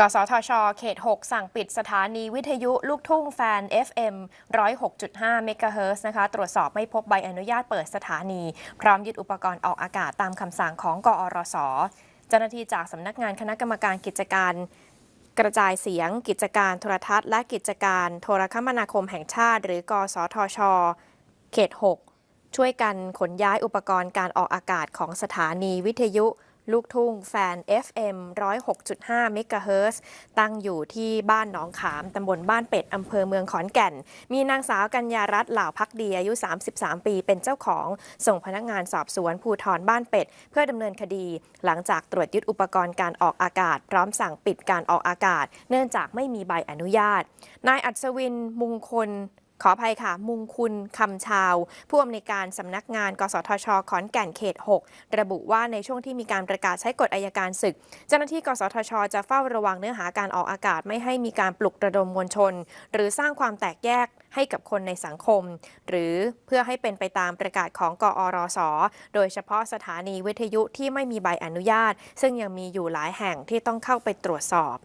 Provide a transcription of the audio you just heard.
กสทช เขต 6 สั่งปิดสถานีวิทยุลูกทุ่งแฟน FM 106.5 เมกะเฮิร์นะคะ ตรวจสอบไม่พบใบอนุญาตเปิดสถานี พร้อมยึดอุปกรณ์ออกอากาศตามคำสั่งของกอรสเจ้าหน้าที่จากสำนักงานคณะกรรมการกิจการกระจายเสียง กิจการโทรทัศน์และกิจการโทรคมนาคมแห่งชาติ หรือกสทช เขต 6 ช่วยกันขนย้ายอุปกรณ์การออกอากาศของสถานีวิทยุ ลูกทุ่งแฟน FM 106.5เมกะเฮิร์ตั้งอยู่ที่บ้านหนองขาม ตำบลบ้านเป็ด อำเภอเมืองขอนแก่น มีนางสาวกัญญารัตน์เหล่าพักดีอายุ 33 ปี เป็นเจ้าของ ส่งพนักงานสอบสวนภูทรบ้านเป็ด เพื่อดำเนินคดี หลังจากตรวจยึดอุปกรณ์การออกอากาศ พร้อมสั่งปิดการออกอากาศ เนื่องจากไม่มีใบอนุญาต นายอัศวิน มุงคล ขออภัยค่ะ มุงคุณคำชาว ผู้อำนวยการสำนักงาน กสทช ขอนแก่นเขต 6 ระบุว่าในช่วงที่มีการประกาศใช้กฎอายการศึก เจ้าหน้าที่ กสทช จะเฝ้าระวังเนื้อหาการออกอากาศไม่ให้มีการปลุกระดมมวลชน หรือสร้างความแตกแยกให้กับคนในสังคม หรือเพื่อให้เป็นไปตามประกาศของกอรสโดยเฉพาะสถานีวิทยุที่ไม่มีใบอนุญาต ซึ่งยังมีอยู่หลายแห่งที่ต้องเข้าไปตรวจสอบ